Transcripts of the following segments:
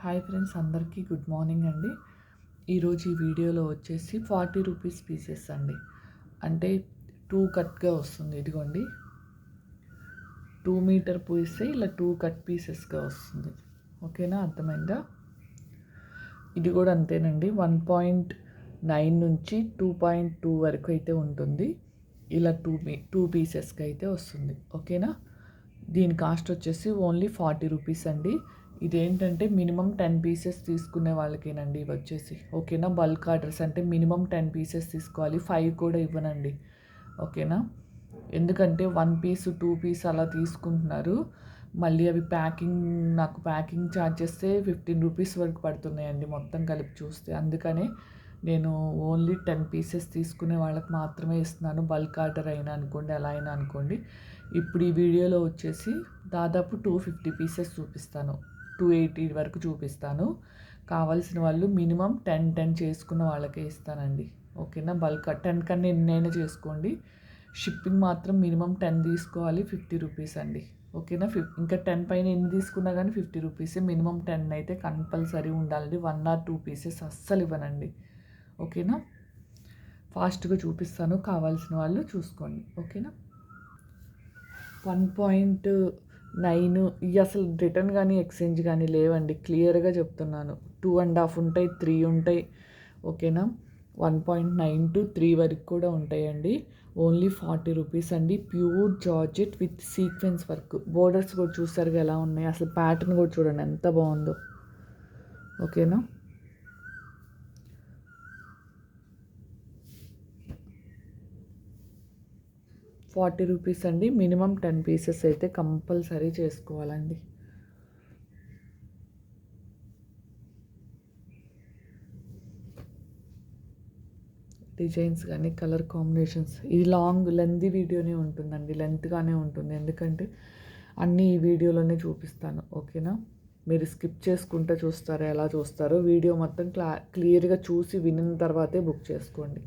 Hi friends అందరికీ good morning అండి. ఈరోజు ఈ వీడియోలో వచ్చేసి ఫార్టీ రూపీస్ పీసెస్ అండి. అంటే టూ కట్గా వస్తుంది ఇదిగోండి. టూ మీటర్ పూస్తే ఇలా టూ కట్ పీసెస్గా వస్తుంది. ఓకేనా? అర్థమైందా? ఇది కూడా అంతేనండి. వన్ పాయింట్ నైన్ నుంచి టూ పాయింట్ టూ వరకు అయితే ఉంటుంది. ఇలా టూ పీ టూ పీసెస్కి అయితే వస్తుంది. ఓకేనా? దీని కాస్ట్ వచ్చేసి ఓన్లీ ఫార్టీ రూపీస్ అండి. ఇదేంటంటే మినిమం టెన్ పీసెస్ తీసుకునే వాళ్ళకేనండి ఇవి వచ్చేసి ఓకేనా? బల్క్ ఆర్డర్స్ అంటే మినిమం టెన్ పీసెస్ తీసుకోవాలి. ఫైవ్ కూడా ఇవ్వనండి. ఓకేనా? ఎందుకంటే వన్ పీస్ టూ పీస్ అలా తీసుకుంటున్నారు. మళ్ళీ అవి ప్యాకింగ్ నాకు ప్యాకింగ్ ఛార్జ్ చేస్తే ఫిఫ్టీన్ రూపీస్ వరకు పడుతున్నాయండి మొత్తం కలిపి చూస్తే. అందుకనే నేను ఓన్లీ టెన్ పీసెస్ తీసుకునే వాళ్ళకి మాత్రమే ఇస్తున్నాను. బల్క్ ఆర్డర్ అయినా అనుకోండి ఎలా అయినా అనుకోండి. ఇప్పుడు ఈ వీడియోలో వచ్చేసి దాదాపు టూ ఫిఫ్టీ పీసెస్ చూపిస్తాను. టూ ఎయిటీ వరకు చూపిస్తాను. కావాల్సిన వాళ్ళు మినిమం టెన్ టెన్ చేసుకున్న వాళ్ళకే ఇస్తానండి. ఓకేనా? బల్క్ టెన్ కన్నా ఎన్నైనా చేసుకోండి. షిప్పింగ్ మాత్రం మినిమం టెన్ తీసుకోవాలి ఫిఫ్టీ రూపీస్ అండి. ఓకేనా? ఫిఫ్ ఇంకా టెన్ పైన ఎన్ని తీసుకున్నా కానీ ఫిఫ్టీ రూపీస్. మినిమం టెన్ అయితే కంపల్సరీ ఉండాలండి. వన్ ఆర్ టూ పీసెస్ అస్సలు ఇవ్వనండి. ఓకేనా? ఫాస్ట్గా చూపిస్తాను. కావాల్సిన వాళ్ళు చూసుకోండి. ఓకేనా? వన్ పాయింట్ నైన్ ఇవి అసలు రిటర్న్ కానీ ఎక్స్చేంజ్ కానీ లేవండి. క్లియర్గా చెప్తున్నాను. టూ అండ్ హాఫ్ ఉంటాయి త్రీ ఉంటాయి. ఓకేనా? One point nine to three వరకు కూడా ఉంటాయండి. ఓన్లీ ఫార్టీ రూపీస్ అండి. Pure georgette with sequence work. Borders కూడా చూసారుగా ఎలా ఉన్నాయి. అసలు ప్యాటర్న్ కూడా చూడండి ఎంత బాగుందో. ఓకేనా? ఫార్టీ రూపీస్ అండి. మినిమం టెన్ పీసెస్ అయితే కంపల్సరీ చేసుకోవాలండి. డిజైన్స్ కానీ కలర్ కాంబినేషన్స్. ఇది లాంగ్ లెంత్ వీడియోనే ఉంటుందండి. లెంత్గానే ఉంటుంది. ఎందుకంటే అన్నీ ఈ వీడియోలోనే చూపిస్తాను. ఓకేనా? మీరు స్కిప్ చేసుకుంటూ చూస్తారో ఎలా చూస్తారో. వీడియో మొత్తం క్లా క్లియర్గా చూసి వినిన తర్వాతే బుక్ చేసుకోండి.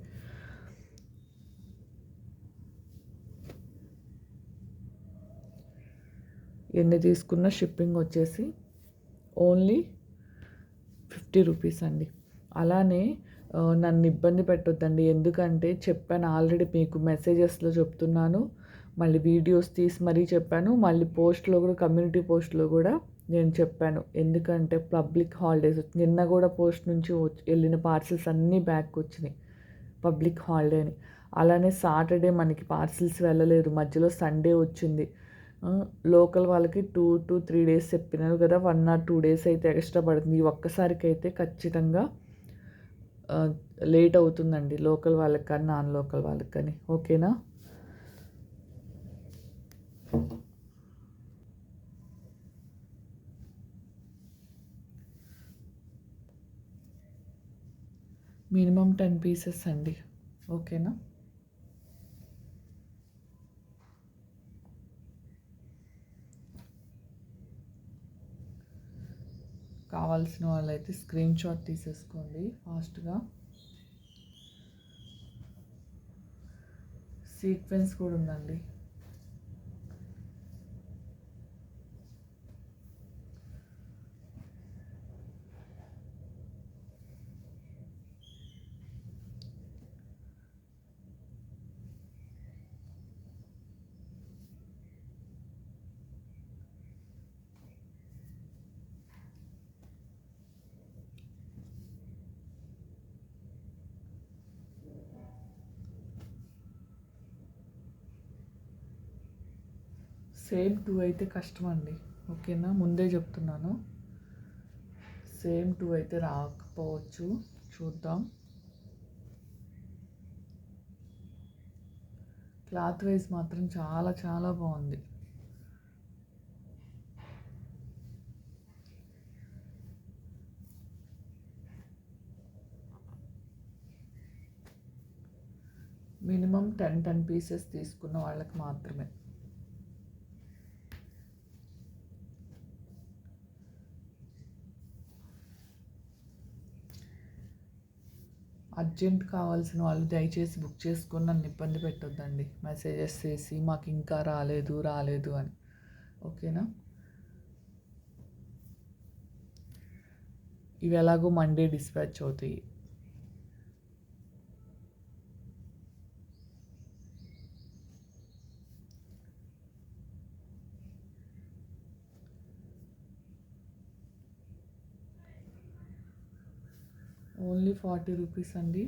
ఎన్ని తీసుకున్న షిప్పింగ్ వచ్చేసి ఓన్లీ ఫిఫ్టీ రూపీస్ అండి. అలానే నన్ను ఇబ్బంది పెట్టొద్దండి. ఎందుకంటే చెప్పాను ఆల్రెడీ మీకు మెసేజెస్లో చెప్తున్నాను. మళ్ళీ వీడియోస్ తీసి మరీ చెప్పాను. మళ్ళీ పోస్ట్లో కూడా కమ్యూనిటీ పోస్ట్లో కూడా నేను చెప్పాను. ఎందుకంటే పబ్లిక్ హాలిడేస్ నిన్న కూడా పోస్ట్ నుంచి వెళ్ళిన పార్సిల్స్ అన్నీ బ్యాక్ వచ్చినాయి. పబ్లిక్ హాలిడే అని. అలానే సాటర్డే మనకి పార్సిల్స్ వెళ్ళలేదు. మధ్యలో సండే వచ్చింది. లోకల్ వాళ్ళకి టూ టు త్రీ డేస్ చెప్పినారు కదా వన్ ఆర్ టూ డేస్ అయితే ఎక్స్ట్రా పడుతుంది. ఈ ఒక్కసారికి అయితే ఖచ్చితంగా లేట్ అవుతుందండి లోకల్ వాళ్ళకి కానీ నాన్ లోకల్ వాళ్ళకి కానీ ఓకేనా? మినిమం టెన్ పీసెస్ అండి. ఓకేనా? కావాల్సిన వాళ్ళైతే స్క్రీన్ షాట్ తీసేసుకోండి ఫాస్ట్గా. సీక్వెన్స్ కూడా ఉందండి. సేమ్ టూ అయితే కష్టం అండి ఓకేనా? ముందే చెప్తున్నాను. సేమ్ టూ అయితే రాకపోవచ్చు. చూద్దాం. క్లాత్ వైజ్ మాత్రం చాలా చాలా బాగుంది. మినిమం టెన్ టెన్ పీసెస్ తీసుకున్న వాళ్ళకి మాత్రమే. అర్జెంట్ కావాల్సిన వాళ్ళు దయచేసి బుక్ చేసుకొని నన్ను ఇబ్బంది పెట్టొద్దండి. మెసేజెస్ చేసి మాకు ఇంకా రాలేదు రాలేదు అని. ఓకేనా? ఇవి ఎలాగో మండే డిస్పాచ్ అవుతాయి. ఓన్లీ ఫార్టీ రూపీస్ అండి.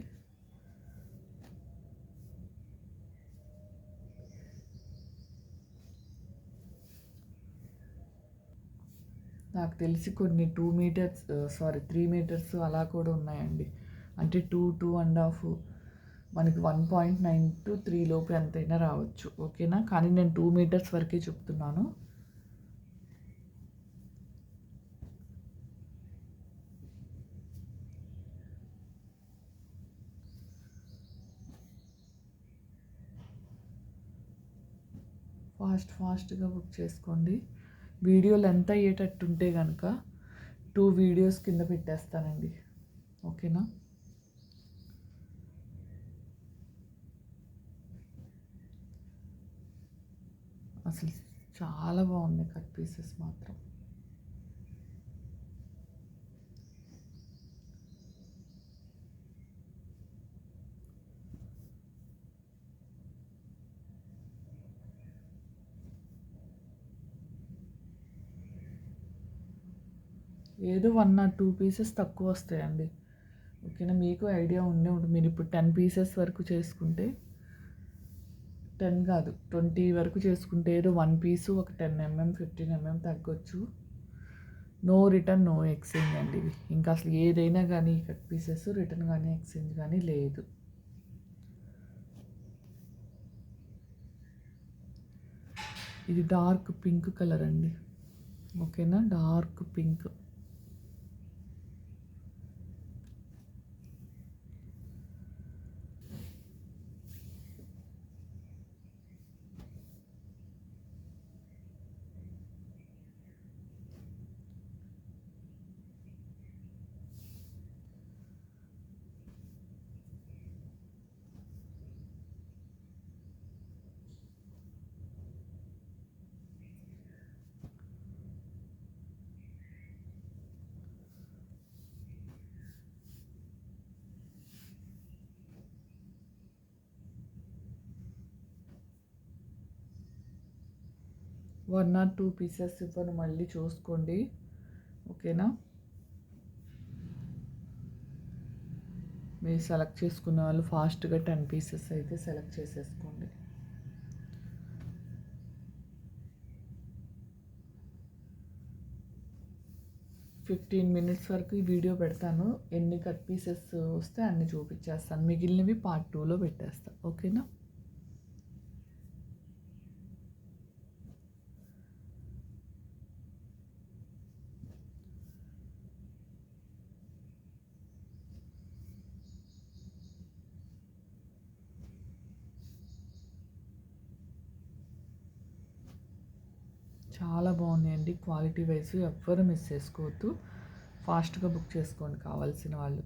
నాకు తెలిసి కొన్ని two metres sorry three metres అలా కూడా ఉన్నాయండి. అంటే టూ టూ అండ్ హాఫ్ మనకి one point nine to three లోపు ఎంతైనా రావచ్చు. ఓకేనా? కానీ నేను టూ మీటర్స్ వరకే చెప్తున్నాను. ఫాస్ట్ ఫాస్ట్గా బుక్ చేసుకోండి. వీడియోలు ఎంత అయ్యేటట్టు ఉంటే కనుక టూ వీడియోస్ కింద పెట్టేస్తానండి. ఓకేనా? అసలు చాలా బాగున్నాయి కట్ పీసెస్ మాత్రం. ఏదో వన్ ఆర్ టూ పీసెస్ తక్కువ వస్తాయండి. ఓకేనా? మీకు ఐడియా ఉండే ఉంటుంది. మీరు ఇప్పుడు టెన్ పీసెస్ వరకు చేసుకుంటే టెన్ కాదు ట్వంటీ వరకు చేసుకుంటే ఏదో వన్ పీసు ఒక టెన్ ఎంఎం ఫిఫ్టీన్ ఎంఎం తగ్గొచ్చు. నో రిటర్న్ నో ఎక్స్చేంజ్ అండి ఇవి. ఇంకా అసలు ఏదైనా కానీ కట్ పీసెస్ రిటర్న్ కానీ ఎక్స్చేంజ్ కానీ లేదు. ఇది డార్క్ పింక్ కలర్ అండి. ఓకేనా? Dark pink one or two pieces ఇవ్వను మళ్ళీ చూసుకోండి. ఓకేనా? మీరు సెలెక్ట్ చేసుకున్న వాళ్ళు ఫాస్ట్గా టెన్ పీసెస్ అయితే సెలెక్ట్ చేసేసుకోండి. ఫిఫ్టీన్ మినిట్స్ వరకు ఈ వీడియో పెడతాను. ఎన్ని కట్ పీసెస్ వస్తే అన్ని చూపించేస్తాను. మిగిలినవి పార్ట్ టూలో పెట్టేస్తాను ఓకేనా చాలా బాగున్నాయండి క్వాలిటీ వైజ్ ఎవ్వరు మిస్ చేసుకోవద్దు. ఫాస్ట్గా బుక్ చేసుకోండి కావాల్సిన వాళ్ళు.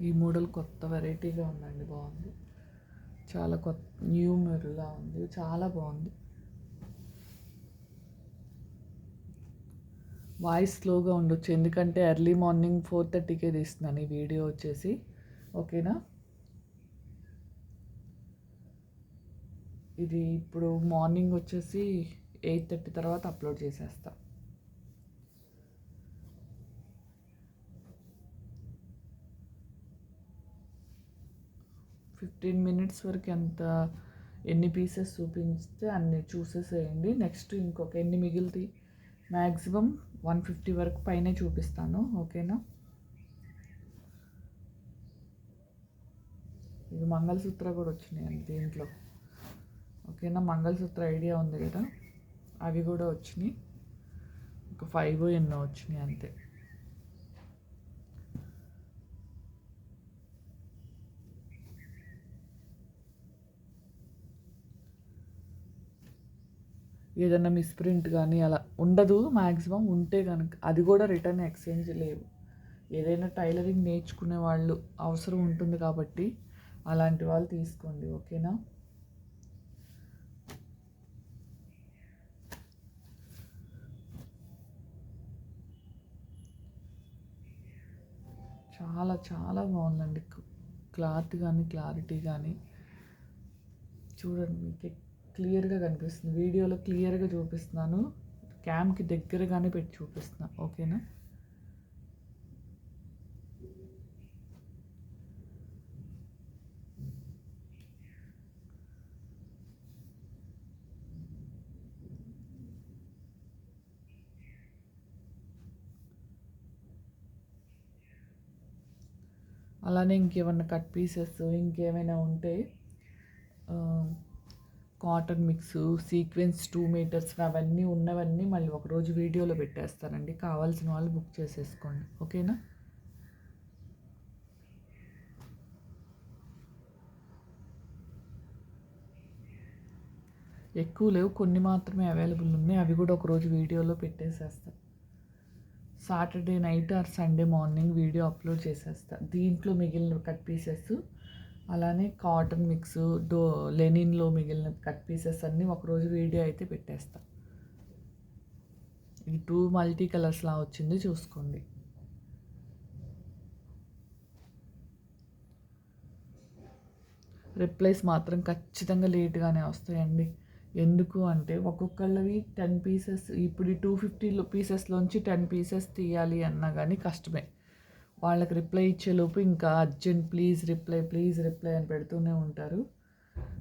ఈ మోడల్ కొత్త వెరైటీగా ఉందండి బాగుంది. చాలా కొత్త న్యూ మెరులా ఉంది. చాలా బాగుంది. వాయిస్ స్లోగా ఉండొచ్చు. ఎందుకంటే ఎర్లీ మార్నింగ్ ఫోర్ థర్టీకే తీస్తున్నాను ఈ వీడియో వచ్చేసి. ఓకేనా? ఇది ఇప్పుడు మార్నింగ్ వచ్చేసి ఎయిట్ థర్టీ తర్వాత అప్లోడ్ చేసేస్తా. ఫిఫ్టీన్ మినిట్స్ వరకు ఎంత ఎన్ని పీసెస్ చూపిస్తే అన్ని చూసేసేయండి. నెక్స్ట్ ఇంకొక ఎన్ని మిగిలితే మ్యాక్సిమం వన్ ఫిఫ్టీ వరకు పైనే చూపిస్తాను ఓకేనా? ఇది మంగళసూత్ర కూడా వచ్చినాయి దీంట్లో. ఓకేనా? మంగళసూత్ర ఐడియా ఉంది కదా? అవి కూడా వచ్చినాయి. ఒక ఫైవ్ ఎన్నో వచ్చినాయి అంతే. ఏదైనా మిస్ప్రింట్ కానీ అలా ఉండదు మ్యాక్సిమం ఉంటే కనుక అది కూడా రిటర్న్ ఎక్స్చేంజ్ లేవు. ఏదైనా టైలరింగ్ నేర్చుకునే వాళ్ళు అవసరం ఉంటుంది కాబట్టి అలాంటి వాళ్ళు తీసుకోండి ఓకేనా? చాలా చాలా బాగుందండి. క్లాత్ కానీ క్లారిటీ కానీ. చూడండి మీకు క్లియర్గా కనిపిస్తుంది. వీడియోలో క్లియర్గా చూపిస్తున్నాను. క్యామ్కి దగ్గరగానే పెట్టి చూపిస్తున్నా. ఓకేనా? అలానే ఇంకేమన్నా కట్ పీసెస్ ఇంకేమైనా ఉంటే cotton mix sequence two metres అవన్నీ ఉన్నవన్నీ మళ్ళీ ఒకరోజు వీడియోలో పెట్టేస్తానండి. కావాల్సిన వాళ్ళు బుక్ చేసేసుకోండి. ఓకేనా? ఎక్కువ లేవు కొన్ని మాత్రమే అవైలబుల్ ఉన్నాయి. అవి కూడా ఒకరోజు వీడియోలో పెట్టేసేస్తాను Saturday night or Sunday morning video upload చేసేస్తా. దీంట్లో మిగిలిన కట్ పీసెస్ అలానే కాటన్ మిక్స్ డో లెనిన్లో మిగిలిన కట్ పీసెస్ అన్నీ ఒకరోజు వీడియో అయితే పెట్టేస్తా. ఇది టూ మల్టీ కలర్స్లా వచ్చింది చూసుకోండి. రిప్లైస్ మాత్రం ఖచ్చితంగా లేట్గానే వస్తాయండి. ఎందుకు అంటే ఒక్కొక్కళ్ళవి టెన్ పీసెస్ ఇప్పుడు టూ ఫిఫ్టీ పీసెస్లోంచి టెన్ పీసెస్ తీయాలి అన్నా కానీ కష్టమే. వాళ్ళకి రిప్లై ఇచ్చేలోపు ఇంకా urgent please reply please reply అని పెడుతూనే ఉంటారు.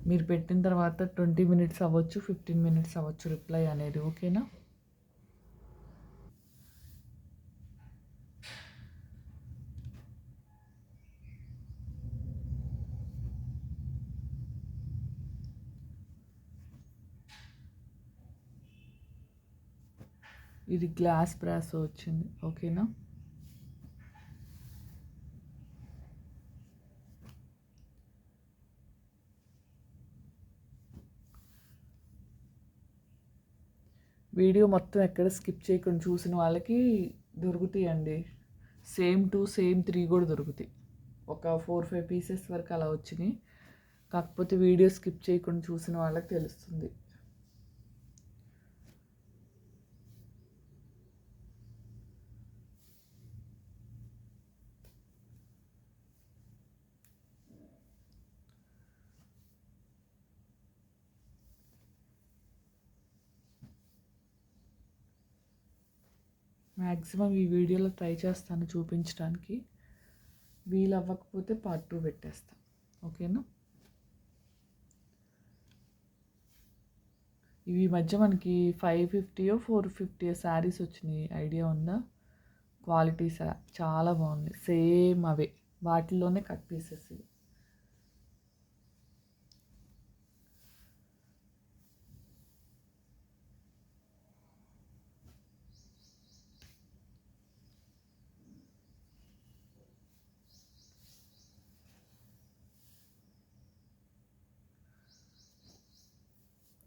మీరు పెట్టిన తర్వాత ట్వంటీ మినిట్స్ అవ్వచ్చు ఫిఫ్టీన్ మినిట్స్ అవ్వచ్చు రిప్లై అనేది ఓకేనా? ఇది గ్లాస్ బ్రాస్ వచ్చింది ఓకేనా? వీడియో మొత్తం ఎక్కడ స్కిప్ చేయకుండా చూసిన వాళ్ళకి దొరుకుతాయండి. సేమ్ టూ సేమ్ త్రీ కూడా దొరుకుతాయి. ఒక ఫోర్ ఫైవ్ పీసెస్ వరకు అలా వచ్చినాయి. కాకపోతే వీడియో స్కిప్ చేయకుండా చూసిన వాళ్ళకి తెలుస్తుంది. మ్యాక్సిమం ఈ వీడియోలో ట్రై చేస్తాను చూపించడానికి. వీలు అవ్వకపోతే పార్ట్ టూ పెట్టేస్తాను ఓకేనా? ఇవి మధ్య మనకి ఫైవ్ ఫిఫ్టీయో ఫోర్ ఫిఫ్టీయో శారీస్ వచ్చినాయి. ఐడియా ఉందా? క్వాలిటీ చాలా బాగుంది. సేమ్ అవే. వాటిల్లోనే కట్ పీసెస్ ఇవి.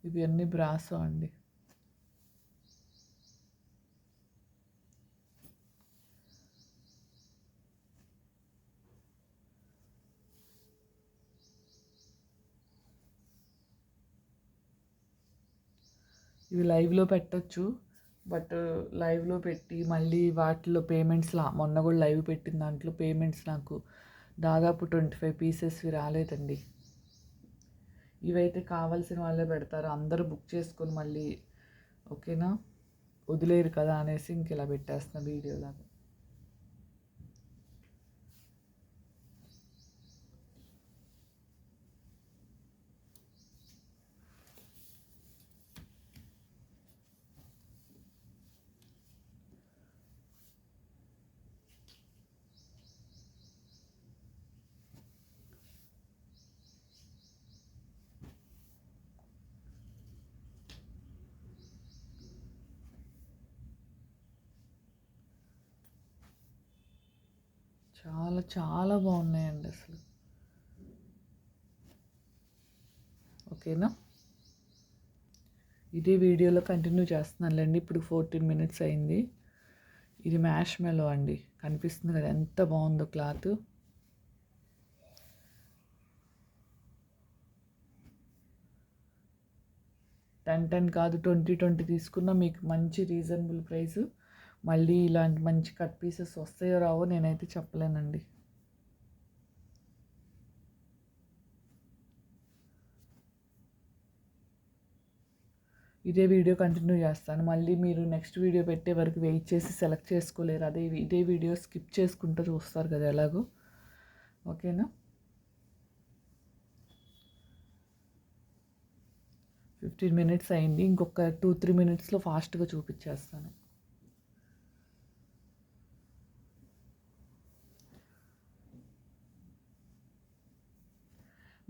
ఇవి అన్ని బ్రాసో అండి. ఇవి లైవ్లో పెట్టచ్చు బట్ లైవ్లో పెట్టి మళ్ళీ వాటిలో పేమెంట్స్ మొన్న కూడా లైవ్ పెట్టిన దాంట్లో పేమెంట్స్ నాకు దాదాపు ట్వంటీ ఫైవ్ పీసెస్వి రాలేదండి. ఇవైతే కావాల్సిన వాళ్ళే పెడతారు. అందరూ బుక్ చేసుకొని మళ్ళీ ఓకేనా? వదిలేరు కదా అనేసి ఇంక ఇలా వీడియో వీడియోలాగా. చాలా చాలా బాగున్నాయండి అసలు. ఓకేనా? ఇదే వీడియోలో కంటిన్యూ చేస్తున్నానులేండి. ఇప్పుడు ఫోర్టీన్ మినిట్స్ అయింది. ఇది మ్యాష్ మెలో అండి. కనిపిస్తుంది కదా ఎంత బాగుందో క్లాత్ టెన్ టెన్ కాదు ట్వంటీ ట్వంటీ తీసుకున్న మీకు మంచి రీజనబుల్ ప్రైస్ మళ్ళీ ఇలాంటి మంచి కట్ పీసెస్ వస్తాయో రావో నేనైతే చెప్పలేనండి. ఇదే వీడియో కంటిన్యూ చేస్తాను. మళ్ళీ మీరు నెక్స్ట్ వీడియో పెట్టే వరకు వెయిట్ చేసి సెలెక్ట్ చేసుకోలేరు. అదే ఇదే వీడియో స్కిప్ చేసుకుంటూ చూస్తారు కదా ఎలాగో. ఓకేనా? ఫిఫ్టీన్ మినిట్స్ అయింది. ఇంకొక టూ త్రీ మినిట్స్లో ఫాస్ట్గా చూపించేస్తాను.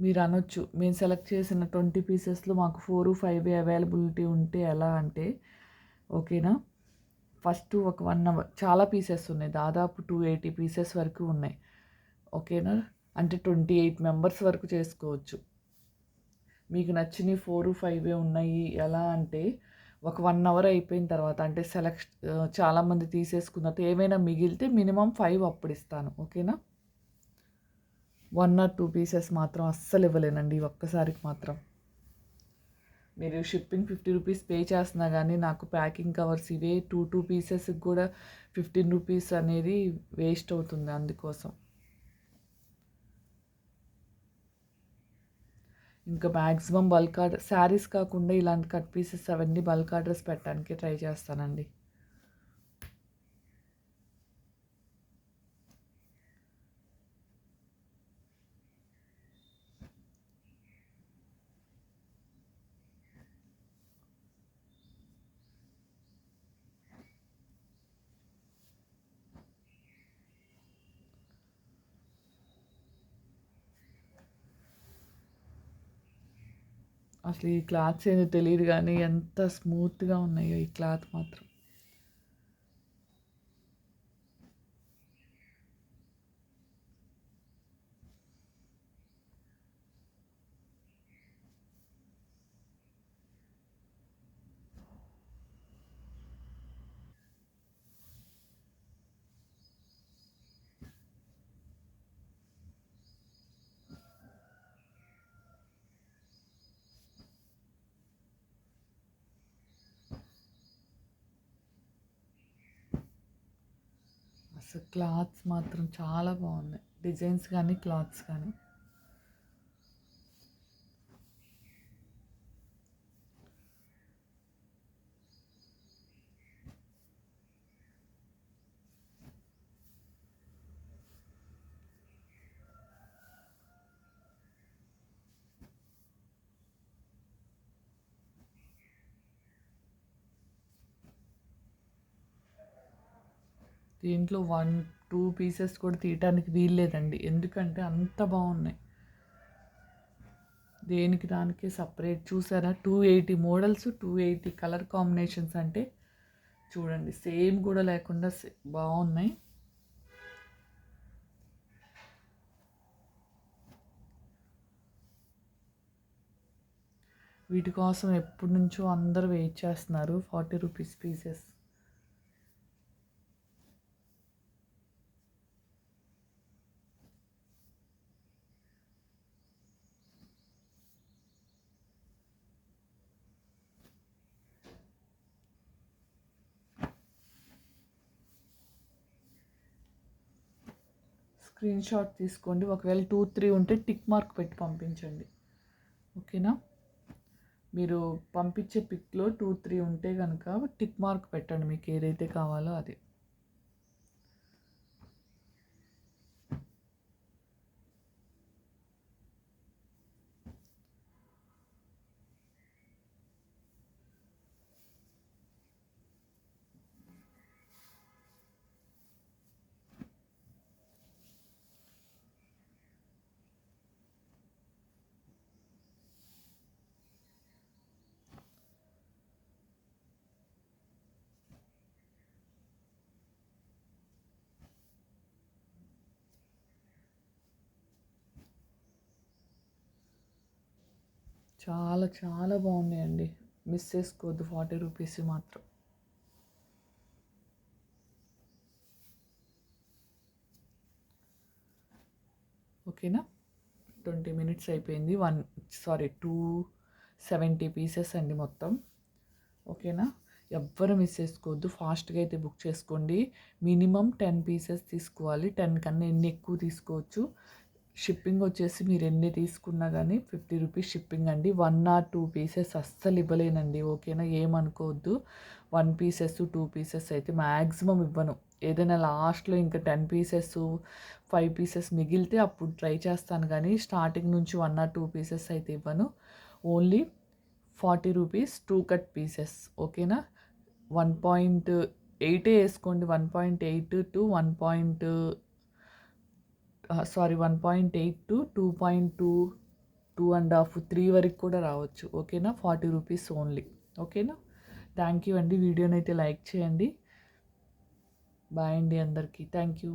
మీరు అనొచ్చు మేము సెలెక్ట్ చేసిన ట్వంటీ పీసెస్లో మాకు ఫోర్ ఫైవ్ అవైలబిలిటీ ఉంటే ఎలా అంటే ఓకేనా? ఫస్ట్ ఒక వన్ అవర్ చాలా పీసెస్ ఉన్నాయి. దాదాపు టూ ఎయిటీ పీసెస్ వరకు ఉన్నాయి. ఓకేనా? అంటే ట్వంటీ ఎయిట్ మెంబర్స్ వరకు చేసుకోవచ్చు. మీకు నచ్చినవి ఫోర్ ఫైవ్ ఉన్నాయి. ఎలా అంటే ఒక వన్ అవర్ అయిపోయిన తర్వాత అంటే సెలెక్ట్ చాలామంది తీసేసుకున్న ఏమైనా మిగిలితే మినిమం ఫైవ్ అప్పుడు ఇస్తాను. ఓకేనా? వన్ ఆర్ టూ పీసెస్ మాత్రం అస్సలు ఇవ్వలేనండి ఒక్కసారికి మాత్రం. మీరు షిప్పింగ్ ఫిఫ్టీ రూపీస్ పే చేస్తున్నా కానీ నాకు ప్యాకింగ్ కవర్స్ ఇవే టూ టూ పీసెస్కి కూడా ఫిఫ్టీన్ రూపీస్ అనేది వేస్ట్ అవుతుంది అందుకోసం. ఇంకా మ్యాక్సిమం బల్క్ ఆర్డర్ శారీస్ కాకుండా ఇలాంటి కట్ పీసెస్ అవన్నీ బల్క్ ఆర్డర్స్ పెట్టడానికి ట్రై చేస్తానండి. అసలు ఈ క్లాత్స్ ఏందో తెలియదు కానీ ఎంత స్మూత్గా ఉన్నాయో ఈ క్లాత్ మాత్రం. అసలు క్లాత్స్ మాత్రం చాలా బాగున్నాయి. డిజైన్స్ కానీ క్లాత్స్ కానీ. దీంట్లో వన్ టూ పీసెస్ కూడా తీయటానికి వీల్లేదండి. ఎందుకంటే అంత బాగున్నాయి. దేనికి దానికి సపరేట్ చూసారా? Two eighty models two eighty colour combinations అంటే చూడండి సేమ్ కూడా లేకుండా బాగున్నాయి. వీటి కోసం ఎప్పటి నుంచో అందరూ వెయిట్ చేస్తున్నారు forty rupees pieces. Screen shot తీసుకోండి. ఒకవేళ టూ త్రీ ఉంటే టిక్ మార్క్ పెట్టి పంపించండి. ఓకేనా? మీరు పంపించే పిక్లో టూ త్రీ ఉంటే కనుక టిక్ మార్క్ పెట్టండి. మీకు ఏదైతే కావాలో అది. చాలా చాలా బాగున్నాయండి. మిస్ చేసుకోవద్దు. ఫార్టీ రూపీస్ మాత్రం. ఓకేనా? ట్వంటీ మినిట్స్ అయిపోయింది. One sorry two seventy pieces అండి మొత్తం. ఓకేనా? ఎవ్వరు మిస్ చేసుకోవద్దు. ఫాస్ట్గా అయితే బుక్ చేసుకోండి. మినిమం టెన్ పీసెస్ తీసుకోవాలి. టెన్ కన్నా ఎన్ని ఎక్కువ తీసుకోవచ్చు? షిప్పింగ్ వచ్చేసి మీరు ఎన్ని తీసుకున్నా కానీ ఫిఫ్టీ రూపీస్ షిప్పింగ్ అండి. వన్ ఆర్ టూ పీసెస్ అస్సలు ఇవ్వలేనండి. ఓకేనా? ఏమనుకోవద్దు. వన్ పీసెస్ టూ పీసెస్ అయితే మ్యాక్సిమం ఇవ్వను. ఏదైనా లాస్ట్లో ఇంకా టెన్ పీసెస్ ఫైవ్ పీసెస్ మిగిలితే అప్పుడు ట్రై చేస్తాను కానీ స్టార్టింగ్ నుంచి వన్ ఆర్ టూ పీసెస్ అయితే ఇవ్వను. Only forty rupees two cut pieces. ఓకేనా? వన్ పాయింట్ ఎయిటే వేసుకోండి. One point eight to one point sorry one point eight to two point two two and half three వరకు కూడా రావచ్చు. ఓకేనా? ఫార్టీ రూపీస్ ఓన్లీ ఓకేనా? థ్యాంక్ యూ అండి. వీడియోని అయితే లైక్ చేయండి. బాయ్ అండి అందరికీ. Thank you